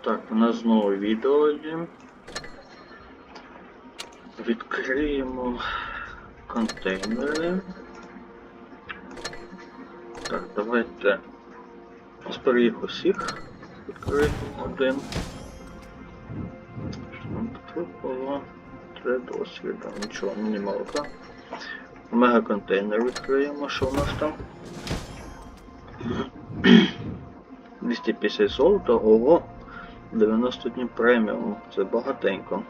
Так, у нас знову відео є. Відкриємо контейнери. Так, давайте з їх усіх відкриємо один. Що нам потрібно? Три досвіду. Нічого, мінімалка. Мега контейнер відкриємо, що у нас там. 250 золота, ого, 90 днів преміум, це багатенько.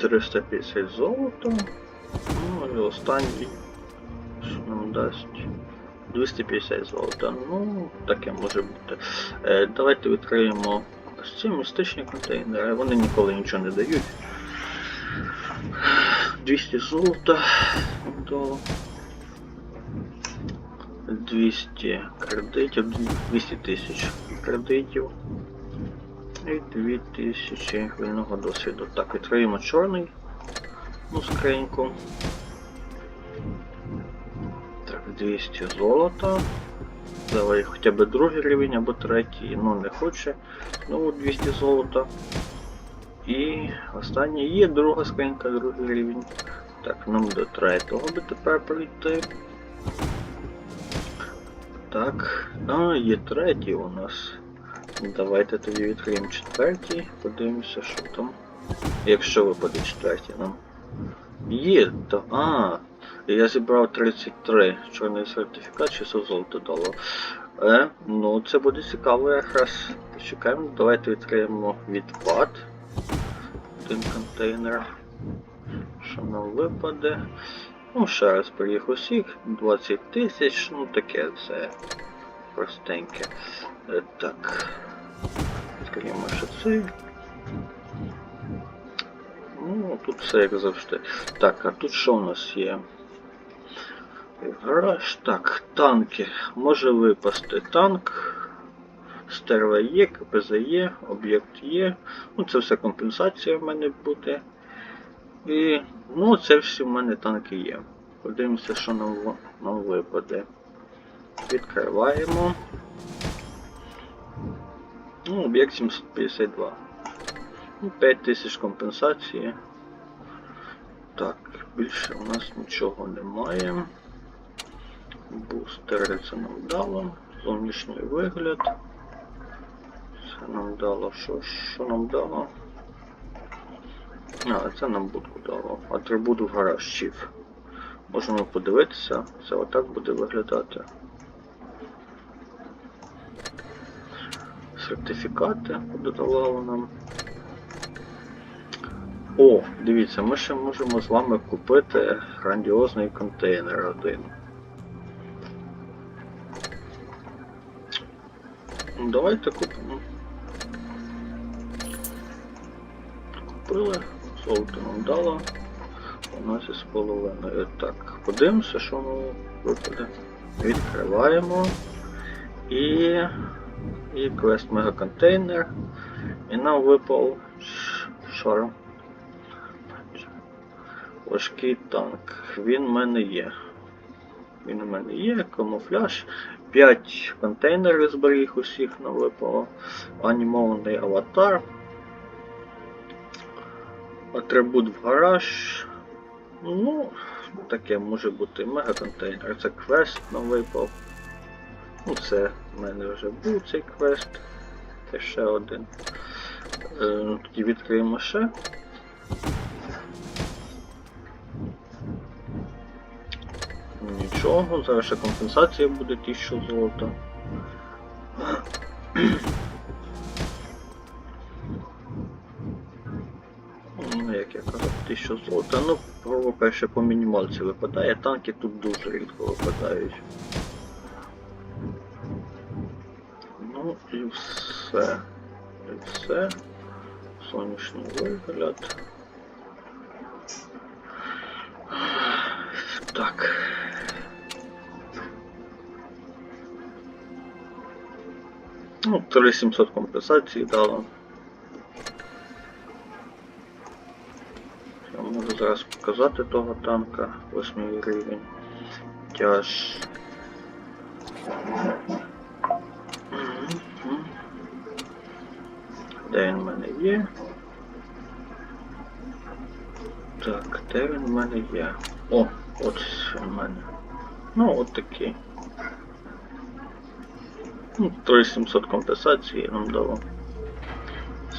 Триста п'ятдесят золота. Ну і останній. Що нам дасть? 250 золота. Ну, таке може бути. Е, давайте відкриємо ось ці містичні контейнери. Вони ніколи нічого не дають. 200 золота до 200 кредитів, 200 тисяч кредитів і 2000 вільного досвіду. Так, відкриємо чорний ну, скриньку. Так, 200 золота. Давай хоча б другий рівень або третій, ну не хоче. Знову 200 золота. І останнє є друга скринька, другий рівень. Так, нам до третього би тепер прийти. Так, а, є третій у нас. Давайте тоді відкриємо четвертій, подивимося, що там. Якщо випаде четвертій нам. Є, то. А, я зібрав 33. Чорний сертифікат, 600 золота дало. Е, ну це буде цікаво якраз. Почекаємо, давайте відкриємо відпад. Один контейнер. Що нам випаде? Ну, ще раз приїх усіх, 20 тисяч, ну таке це простеньке. Е, так. Відкриємо ще цей. Ну, тут все як завжди. Так, а тут що у нас є? Гараж. Так, танки. Може випасти танк. Стерва є, КПЗ є, об'єкт є. Ну, це все компенсація в мене буде. І ну, це всі в мене танки є. Подивимося, що нам, нам випаде. Відкриваємо. Ну, об'єкт 752. Ну, 5000 компенсації. Так, більше у нас нічого немає. Бустери це нам дало. Зовнішній вигляд. Це нам дало що? Що нам дало? А, це нам будку дало. Атрибут в гараж чіф. Можемо подивитися, це отак буде виглядати. Сертифікати додавало нам. О, дивіться, ми ще можемо з вами купити грандіозний контейнер один. Ну, Давайте купимо. Купили, золото нам дало. 12 з половиною. Так, подивимося, що воно випаде. Відкриваємо. І. І квест мегаконтейнер. І нам випав ш- шарм. Важкий танк. Він в мене є. Він у мене є, камуфляж. 5 контейнерів зберіг усіх нам випало. Анімований аватар. Атрибут в гараж. Ну, таке може бути мегаконтейнер. Це квест нам випав. Ну, це в мене вже був цей квест. Це ще один. Е, тоді відкриємо ще. Нічого, зараз ще компенсація буде 1000 золота. Ну, як я казав, 1000 золота. Ну, грубо кажучи, по мінімалці випадає. Танки тут дуже рідко випадають. Ну і все. І все. Сонячний вигляд. Так. Ну, 3700 компенсації дало. Я зараз показати того танка 8 рівень. Тяж Де він в мене є? Так, де він в мене є? О, от він в мене. Ну, от такий. Ну, 3700 компенсації нам дало.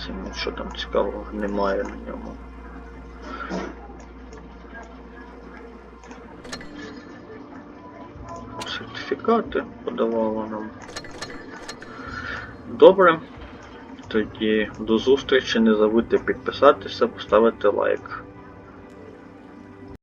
Сильно що там цікавого немає на ньому. Сертифікати подавало нам. Добре. Тоді до зустрічі. Не забудьте підписатися, поставити лайк.